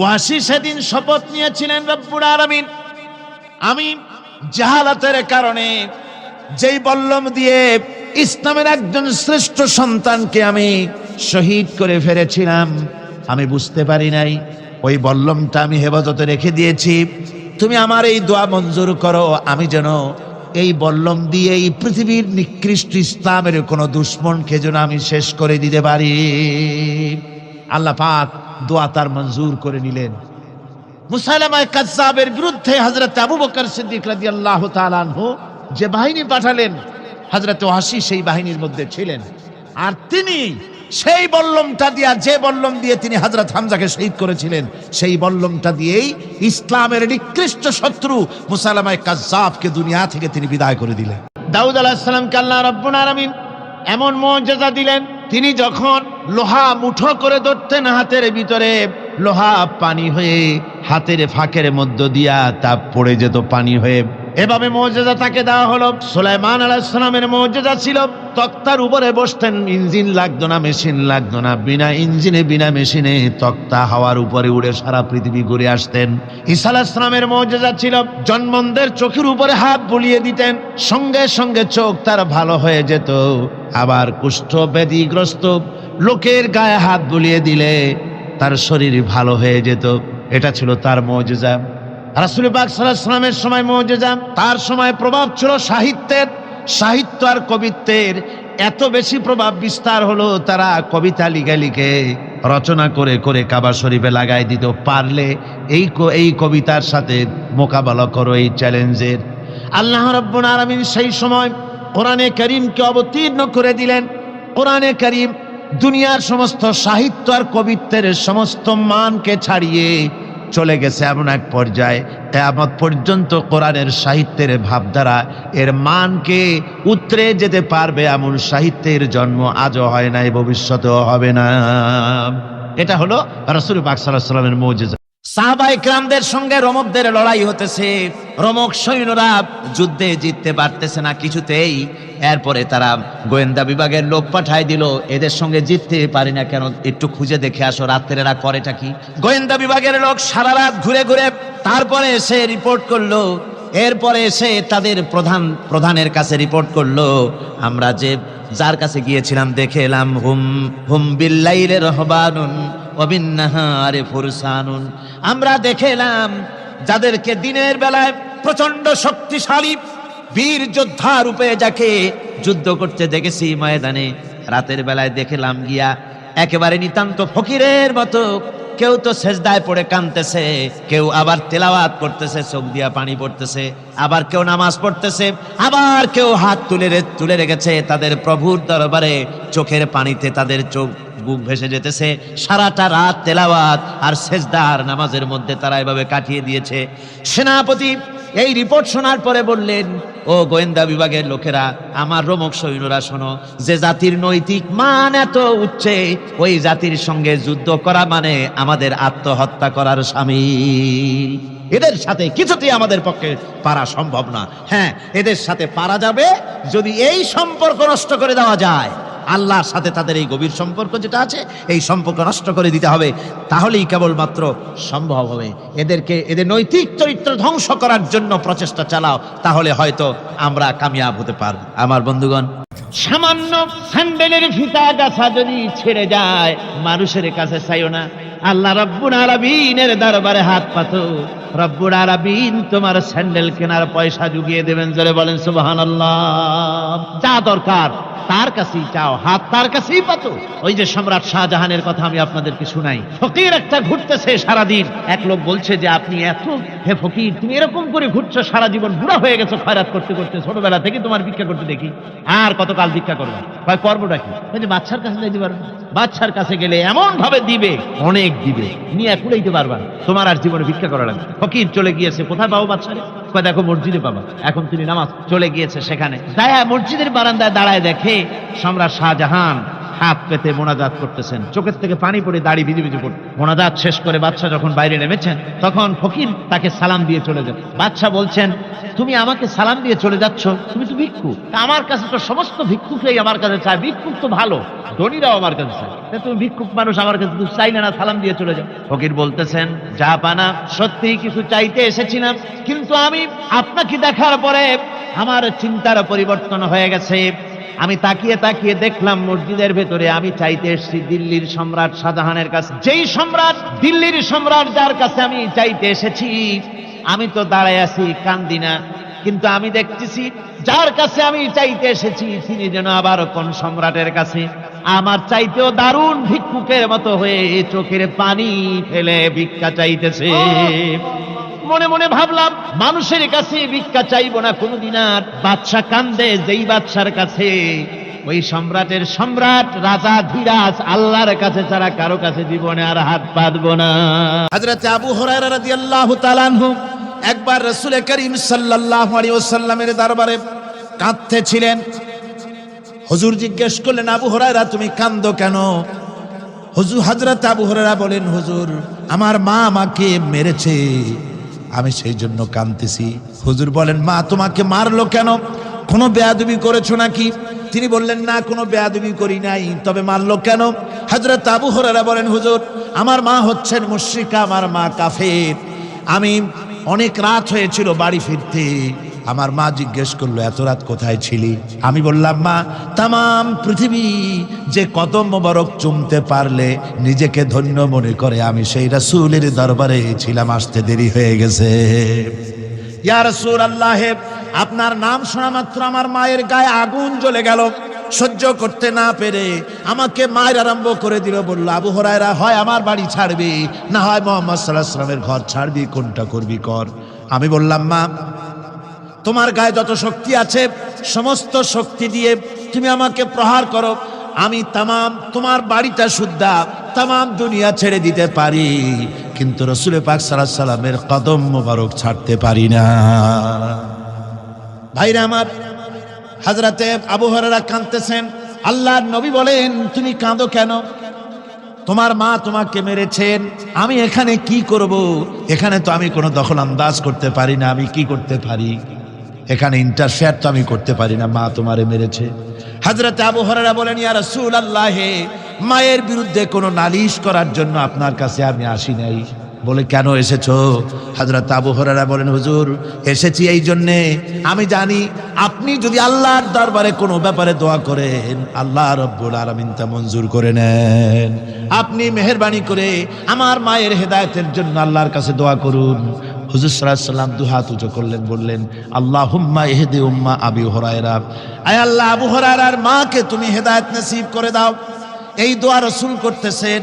ওয়াসি সেদিন শপথ নিয়েছিলেন রব্বুল আলামিন। আমি জাহালাতের কারণে যেই বল্লম দিয়ে ইসলামের একজন শ্রেষ্ঠ সন্তানকে আমি শহীদ করে ফেলেছিলাম, আমি বুঝতে পারি নাই, ওই বল্লমটা আমি হেফাজতে রেখে দিয়েছি। তুমি আমার এই দোয়া মঞ্জুর করো, আমি যেন এই বল্লম দিয়ে এই পৃথিবীর নিকৃষ্ট ইসলামের কোনো দুশ্মনকে যেন আমি শেষ করে দিতে পারি। আল্লাহ পাক দোয়া তার মঞ্জুর করে নিলেন। মুসাইলামায় কাজ্জাবের বিরুদ্ধে হজরত আবু বকর সিদ্দিক রাদিয়াল্লাহু তাআলা আনহু যে বাহিনী পাঠালেন হজরত ওয়াসি সেই বাহিনীর মধ্যে ছিলেন। আর তিনি সেই বল্লমটা দিয়া, যে বল্লম দিয়ে তিনি হজরত হামজাকে শহীদ করেছিলেন, সেই বল্লমটা দিয়েই ইসলামের নিকৃষ্ট শত্রু মুসাইলামায় কাজ্জাবকে দুনিয়া থেকে তিনি বিদায় করে দিলেন। দাউদ আলাইহিস সালামকে আল্লাহ রাব্বুল আলামিন এমন মর্যাদা দিলেন তিনি যখন লোহা মুঠো করে ধরতেন হাতের ভিতরে, লোহা পানি হয়ে হাতের ফাঁকের মধ্য দিয়া তা পড়ে যেত পানি হয়ে। এভাবে মর্যাদা তাকে দেওয়া হলো। সুলাইমান আলাইসালামের মর্যাদা ছিল, তক্তার উপরে বসতেন, ইঞ্জিন লাগতো না, মেশিন লাগতো না। বিনা ইঞ্জিনে, বিনা মেশিনে তক্তা হাওয়ার উপরে উড়ে সারা পৃথিবী ঘুরে আসতেন। ঈসা আলাইসালামের মর্যাদা ছিল জন্মন্দের চোখের উপরে হাত বুলিয়ে দিতেন, সঙ্গে সঙ্গে চোখ তার ভালো হয়ে যেত। আবার কুষ্ঠ ব্যাধিগ্রস্ত লোকের গায়ে হাত বুলিয়ে দিলে তার শরীর ভালো হয়ে যেত। এটা ছিল তার মর্যাদা। রাসুল পাক সাল্লামের সময় মর্যাদা তার সময় প্রভাব ছিল সাহিত্যের। সাহিত্য আর কবিত্বের এত বেশি প্রভাব বিস্তার হলো, তারা কবিতা লিখে লিখে রচনা করে করে কাবা শরীফে লাগাই দিত। পারলে এই এই কবিতার সাথে মোকাবেলা করো এই চ্যালেঞ্জের। আল্লাহ রব্বুল আলামিন সেই সময় কোরআনে করিমকে অবতীর্ণ করে দিলেন। কোরআনে করিম দুনিয়ার সমস্ত সাহিত্য আর কবিত্বের সমস্ত মানকে ছাড়িয়ে চলে গেছে এমন এক পর্যায়ে। কেয়ামত পর্যন্ত কোরআনের সাহিত্যের ভাবধারা, এর মানকে উতরে যেতে পারবে এমন সাহিত্যের জন্ম আজও হয় নাই, ভবিষ্যতেও হবে না। এটা হলো রসুল পাক সাল্লাহ সাল্লামের মৌজেজা। সাহাবাই ক্রামদের সঙ্গে রমকদের লড়াই হতেছে। রমক সৈন্যরা যুদ্ধে জিততে পারতেছে না কিছুতেই। এরপরে তারা গোয়েন্দা বিভাগের লোক পাঠায় দিল, এদের সঙ্গে জিততে পারি না কেন? একটু খুঁজে দেখে আসো রাত্রে এরা করেটা কি? গোয়েন্দা বিভাগের লোক সারা রাত ঘুরে ঘুরে তারপরে এসে রিপোর্ট করল। এরপরে এসে তাদের প্রধান, প্রধানের কাছে রিপোর্ট করল। আমরা যে যার কাছে গিয়েছিলাম, দেখে এলাম, হুম হুম বিল্লাইলে রহবানুন। অবিন্নাহারে ফুরসানুন। আমরা দেখে এলাম যাদেরকে দিনের বেলায় প্রচণ্ড শক্তিশালী বীর যোদ্ধা রূপে যাকে যুদ্ধ করতে দেখেছি ময়দানে, রাতের বেলায় দেখলাম গিয়া একেবারে নিতান্ত ফকিরের মতো কেউ তো সেজদায় পড়ে কানতেছে কেউ আবার তেলাওয়াত করতেছে, চোখ দিয়া পানি পড়তেছে, আবার কেউ নামাজ পড়তেছে, আবার কেউ হাত তুলে তুলে রেখেছে তাদের প্রভুর দরবারে, চোখের পানিতে তাদের চোখ বুক ভেসে যেতেছে, সারাটা রাত তেলাওয়াত আর সেজদার নামাজের মধ্যে তারা এভাবে কাটিয়ে দিয়েছে। সেনাপতি এই রিপোর্ট শোনার পরে বললেন, ও গোয়েন্দা বিভাগের লোকেরা, আমার রোমক সৈন্যরা শোনো, যে জাতির নৈতিক মান এত উচ্চে, ওই জাতির সঙ্গে যুদ্ধ করা মানে আমাদের আত্মহত্যা করার স্বামী। এদের সাথে কিছুতেই আমাদের পক্ষে পারা সম্ভব না। হ্যাঁ এদের সাথে পারা যাবে যদি এই সম্পর্ক নষ্ট করে দেওয়া যায়। আল্লাহর সাথে তাদের এই গভীর সম্পর্ক যেটা আছে, এই সম্পর্ক নষ্ট করে দিতে হবে। তাহলেই কেবলমাত্র সম্ভব হবে। এদেরকে, এদের নৈতিক চরিত্র ধ্বংস করার জন্য প্রচেষ্টা চালাও, তাহলে হয়তো আমরা কামিয়াব হতে পারব। আমার বন্ধুগণ, সামান্য স্যান্ডেলের ফিতা গাছা যদি ছেড়ে যায়, মানুষের কাছে চাইও না। আল্লাহ রব্বুল আলামিনের দরবারে হাত পাতো। রব্বুল আলামিন তোমার স্যান্ডেল কেনার পয়সা জুগিয়ে দেবেন, জোরে বলেন সুবহানাল্লাহ। যা দরকার তার কাছেই চাও, হাত তার কাছেই পাতো। ওই যে সম্রাট শাহজাহানের কথা আমি আপনাদেরকে শুনাই। ফকির একটা ঘুরতেছে সারাদিন। এক লোক বলছে যে, আপনি এত, হে ফকির, তুমি এরকম করে ঘুরছো, সারা জীবন বুড়া হয়ে গেছো, খয়রাত করতে করতে, ছোটবেলা থেকে তোমার ভিক্ষা করতে দেখি। আর কতকাল ভিক্ষা করবে? করবোটা কি? বাচ্চার কাছে যাইতে পারবে। বাচ্চার কাছে গেলে এমন ভাবে দিবে, অনেক দিবে। নিয়ে কুড়াইতে পারবা। তোমার আর জীবনে ভিক্ষা করা লাগবে ফকির চলে গিয়েছে। কোথায় পাবো বাচ্চারে? দেখো, মসজিদে পাবা। এখন তিনি নামাজ চলে গিয়েছে সেখানে। দায়া মসজিদের বারান্দায় দাঁড়ায় দেখে সম্রাট শাহজাহান হাত পেতে মোনাজাত করতেছেন। চোখের থেকে পানি পড়ে দাড়ি ভিজে ভিজে পড়ে মোনাজাত শেষ করে বাচ্চা যখন বাইরে নেমেছেন, তখন ফকির তাকে সালাম দিয়ে চলে যান বাচ্চা বলছেন, তুমি আমাকে সালাম দিয়ে চলে যাচ্ছ? তুমি তো ভিক্ষু। আমার কাছে তো সমস্ত ভিক্ষুকেই আমার কাছে চায়। ভিক্ষুক তো ভালো, ধনীরাও আমার কাছে চায়। তুমি ভিক্ষুক মানুষ আমার কাছে চাইলে না, সালাম দিয়ে চলে যাও। ফকির বলতেছেন, যা পানা, সত্যি কিছু চাইতে এসেছিলাম, কিন্তু আমি আপনাকে দেখার পরে আমার চিন্তার পরিবর্তন হয়ে গেছে। আমি তাকিয়ে তাকিয়ে দেখলাম মসজিদের ভেতরে আমি চাইতে এসেছি দিল্লির সম্রাট শাহজাহানের কাছে। যেই সম্রাট, দিল্লির সম্রাট যার কাছে আমি চাইতে এসেছি, আমি তো দাঁড়ায় আছি, কান্দি না। কিন্তু আমি দেখতেছি যার কাছে আমি চাইতে এসেছি, তিনি যেন আবার কোন সম্রাটের কাছে। আমার চাইতেও দারুণ ভিক্ষুকের মতো হয়ে চোখের পানি ফেলে ভিক্ষা চাইতেছে। মনে মনে ভাবলাম, মানুষের কাছে ভিক্ষা চাইব না কোনোদিন আর। বাদশা কান্দে, যেই বাদশার কাছে। ওই সম্রাটের সম্রাট, রাজা, ধীরাজ, আল্লাহর কাছে ছাড়া কারও কাছে জীবনে আর হাত পাতবো না। হযরত আবু হুরায়রা রাদিয়াল্লাহু তাআলা আনহু একবার রাসূল করিম সাল্লাল্লাহু আলাইহি ওয়াসাল্লামের দরবারে কাঁদতেছিলেন। হুজুর জিজ্ঞেস করলেন, আবু হুরায়রা, তুমি কান্দো কেন? হুজুর হযরত আবু হুরায়রা বলেন, হুজুর, আমার মা আমাকে মেরেছে। আমি সেই জন্য কাঁদতেছি। হুজুর বলেন, মা, তোমাকে মারলো কেন? কোনো বেয়াদবি করেছ নাকি? তিনি বললেন, না, কোনো বেয়াদুবি করি নাই। তবে মারলো কেন? হাজরা তাবু হরারা বলেন, হুজুর, আমার মা হচ্ছেন মুশ্রিকা, আমার মা কাফের। আমি অনেক রাত হয়েছিল বাড়ি ফিরতে। আমার মা জিজ্ঞেস করল, এত রাত কোথায় ছিলি? আমি বললাম, মা তাম পৃথিবী যে কদম মোবারক চুমতে পারলে নিজেকে ধন্য মনে করে, আমি সেই রাসূলের দরবারে ছিলাম, আসতে দেরি হয়ে গেছে। ইয়া আপনার নাম শোনা মাত্র আমার মায়ের গায়ে আগুন জ্বলে গেল। সহ্য করতে না পেরে আমাকে মায়ের আরম্ভ করে দিল, বলল, আবু হরায়রা, হয় আমার বাড়ি ছাড়বি, না হয় মোহাম্মদ সাল্লাহ ঘর ছাড়বি, কোনটা করবি কর? আমি বললাম, মা তোমার গায়ে যত শক্তি আছে, সমস্ত শক্তি দিয়ে তুমি আমাকে প্রহার করো। আমি তামাম তোমার বাড়িটা শুদ্ধা, তামাম দুনিয়া ছেড়ে দিতে পারি। কিন্তু রসুলে পাক সাল্লাহ সাল্লামের কদম মোবারক ছাড়তে পারি না। ভাইরা আমার, হাজরাতে আবু হরারা কাঁদতেছেন। আল্লাহর নবী বলেন, তুমি কাঁদো কেন? তোমার মা তোমাকে মেরেছেন। আমি এখানে কি করব? এখানে তো আমি কোনো দখল আন্দাজ করতে পারি না। আমি কি করতে পারি? এখানে ইন্টারফেয়ার তো আমি করতে পারি না, মা তোমারে মেরেছে। হাজরতে আবু হরারা বলেন, ইয়া রাসূল আল্লাহে মায়ের বিরুদ্ধে কোনো নালিশ করার জন্য আপনার কাছে আমি আসি নাই। বলে, কেন এসেছ? হাজরত আবু হরারা বলেন, হুজুর, এসেছি এই জন্যে। আমি জানি আপনি যদি আল্লাহর দরবারে কোনো ব্যাপারে দোয়া করেন, আল্লাহ রব্বুল আলামিন তা মঞ্জুর করে নেন। আপনি মেহেরবানি করে আমার মায়ের হেদায়তের জন্য আল্লাহর কাছে দোয়া করুন। হুজুর সাল্লাম দু হাত উঁচু করলেন, বললেন আল্লাহ হুম্মা এহেদে উম্মা আবি হরায়রা। আয় আল্লাহ, আবু হরায়রার মাকে তুমি হেদায়ত নসিব করে দাও। এই দোয়া রসুল করতেছেন।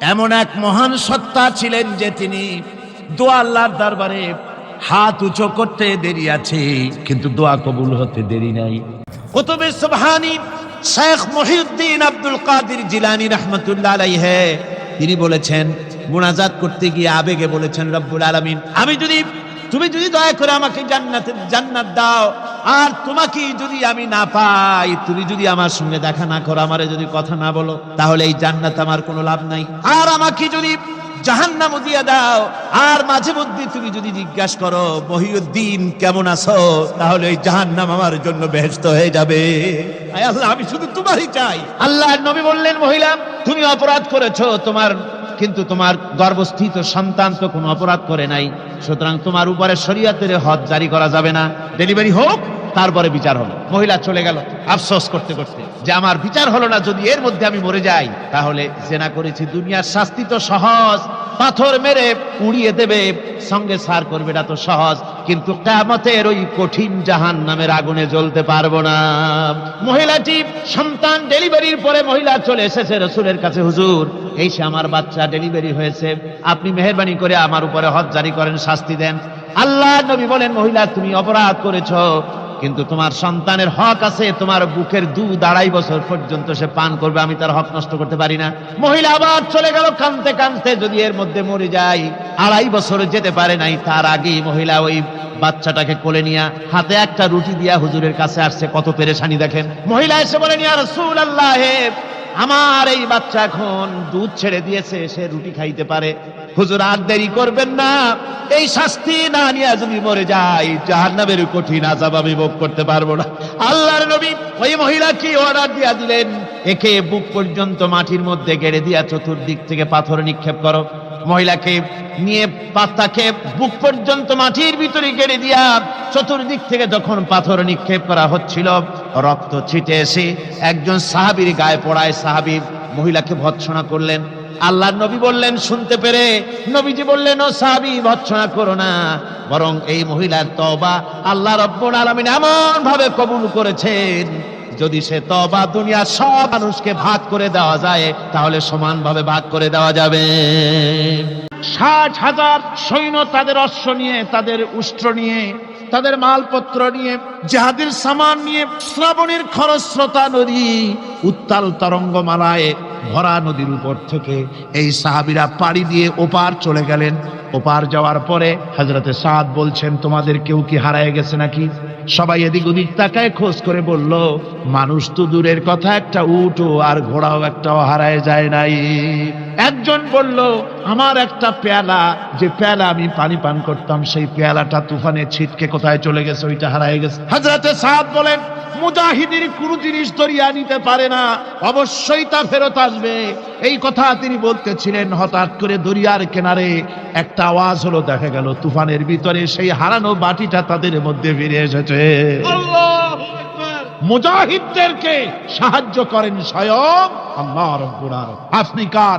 এমন এক মহান সত্তা ছিলেন যে তিনি দোয়া আল্লাহর দরবারে হাত উঁচু করতে দেরি আছে, কিন্তু দোয়া কবুল হতে দেরি নাই। কুতুবে সুবহানি Sheikh Muhiuddin Abdul Qadir Jilani রহমতুল্লাহ আলাইহে, তিনি বলেছেন, মুনাজাত করতে গিয়ে আবেগে বলেছেন, রব্বুল আলামিন, আমি যদি, তুমি যদি দয়া করে আমাকে জান্নাতে, জান্নাত দাও আর তোমাকে যদি আমি না পাই, তুমি যদি আমার সঙ্গে দেখা না করো, আমারে যদি কথা না বলো, তাহলে এই জান্নাত আমার কোনো লাভ নাই। আর আমাকে যদি জাহান্নাম দিয়া দাও, আর মাঝে মধ্যে তুমি যদি জিজ্ঞাসা করো, মহিউদ্দিন, কেমন আছো? তাহলে এই জাহান্নাম আমার জন্য বেহেস্ত হয়ে যাবে। আল্লাহ, আমি শুধু তোমারই চাই। আল্লাহ নবী বললেন, মহিলা, তুমি অপরাধ করেছ, তোমার, কিন্তু তোমার গর্ভস্থিত সন্তান তো কোনো অপরাধ করে নাই। সুতরাং তোমার উপরে শরীয়তের হদ জারি করা যাবে না। ডেলিভারি হোক তারপরে বিচার হলো। মহিলা চলে গেল আফসোস করতে করতে। যে আমার বিচার হলো না, যদি এর মধ্যে আমি মরে যাই, তাহলে জেনা করেছি দুনিয়ার শাস্তি তো সহজ। পাথর মেরে উড়িয়ে দেবে, সঙ্গে সার করবে এটা তো সহজ। কিন্তু কেমতের ওই কঠিন জাহান নামের আগুনে জ্বলতে পারব না। মহিলাটি সন্তান ডেলিভারির পরে মহিলা চলে এসেছে রসুলের কাছে, হুজুর, এই সে আমার বাচ্চা ডেলিভারি হয়েছে। আপনি মেহরবানি করে আমার উপরে হজ জারি করেন, শাস্তি দেন। আল্লাহ নবী বলেন, মহিলা, তুমি অপরাধ করেছ। কিন্তু তোমার সন্তানের হক আছে, তোমার বুকের দু আড়াই বছর পর্যন্ত সে পান করবে, আমি তার হক নষ্ট করতে পারি না। মহিলা আবার চলে গেল কানতে কানতে যদি এর মধ্যে মরে যায়, আড়াই বছর যেতে পারে নাই, তার আগেই মহিলা ওই বাচ্চাটাকে কোলে নিয়ে হাতে একটা রুটি দিয়া হুজুরের কাছে আসছে, কত পেরেশানি দেখেন। মহিলা এসে বলেন, ইয়া রাসূল আল্লাহ আমার এই বাচ্চা এখন দুধ ছেড়ে দিয়েছে, সে রুটি খাইতে পারে। হুজুর, আর দেরি করবেন না। এই শাস্তি না নিয়ে যদি মরে যাই, জাহান্নামের কঠিন আজাব আমি ভোগ করতে পারব না। আল্লাহর নবী ওই মহিলা কি অর্ডার দিয়া দিলেন? একে বুক পর্যন্ত মাটির মধ্যে গেড়ে দিয়া চতুর্দিক থেকে পাথর নিক্ষেপ করো। মহিলাকে নিয়ে পাতাকে বুক পর্যন্ত মাটির ভিতরে গেড়ে দিয়া চতুর্দিক থেকে যখন পাথর নিক্ষেপ করা হচ্ছিল রক্ত ছিটে এসে একজন সাহাবীর গায়ে পড়ায় সাহাবী মহিলাকে ভৎসনা করলেন। আল্লাহ নবী বললেন, শুনতে পেরে? নবীজি বললেন, ও সাহাবী, ভৎসনা করো না। বরং এই মহিলার তবা আল্লাহ রব্বুল আলামিন এমন ভাবে কবুল করেছেন, যদি সে তবা দুনিয়ার সব মানুষকে ভাগ করে দেওয়া যায়, তাহলে সমানভাবে ভাগ করে দেওয়া যাবে। ষাট হাজার সৈন্য তাদের অশ্ব নিয়ে, তাদের উষ্ট্র নিয়ে তাদের মালপত্র নিয়ে জাহাদের সামান নিয়ে, শ্রাবণের খরস্রোতা নদী, উত্তাল তরঙ্গমালায় ভরা নদীর উপর থেকে এই সাহাবিরা পাড়ি দিয়ে ওপার চলে গেলেন। ওপার যাওয়ার পরে হজরতে সাদ বলছেন, তোমাদের কেউ কি হারায় গেছে নাকি? সবাই এদিক ওদিক তাকায় খোঁজ করে বলল, মানুষ তো দূরের কথা, একটা উঠো আর ঘোড়াও একটাও হারায় যায় নাই। একজন বলল, আমার একটা পেয়ালা, যে পেয়ালা আমি পানি পান করতাম, সেই পেয়ালাটা তুফানে ছিটকে কোথায় চলে গেছে, ওইটা হারায় গেছে। হাজরাতে সাদ বলেন মুজাহিদের কোনো জিনিস দরিয়া নিতে পারে না। অবশ্যই তা ফেরত আসবে। এই কথা তিনি বলতেছিলেন হঠাৎ করে দরিয়ার কিনারে। একটা আওয়াজ হলো দেখা গেল তুফানের ভিতরে সেই হারানো বাটিটা তাদের মধ্যে ফিরে এসেছে। মুজাহিদদেরকে সাহায্য করেন স্বয়ং আল্লাহ রব্বুল আলামিন। আফ্রিকার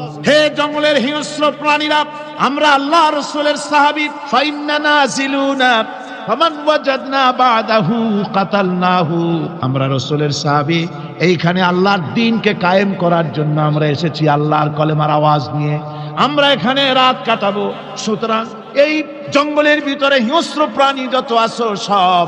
হে জঙ্গলের হিংস্র প্রাণীরা, আমরা আল্লাহ রাসূলের সাহাবী ফাইন্না নাজিলুনা ফামান ওয়াজাদনা বাদাহু কাতালনাহু। আমরা রাসূলের সাহাবী, এইখানে আল্লাহর দ্বীনকে কায়েম করার জন্য আমরা এসেছি আল্লাহর কলেমার আওয়াজ নিয়ে। আমরা এখানে রাত কাটাবো। সুতরাং এই জঙ্গলের ভিতরে হিংস্র প্রাণী যত আছো সব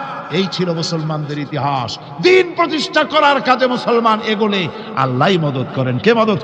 এই ছিল মুসলমানদের ইতিহাস। দিন প্রতিষ্ঠা করার কাজে মুসলমান এগোলে আল্লাহ মদত করেন। কে মদত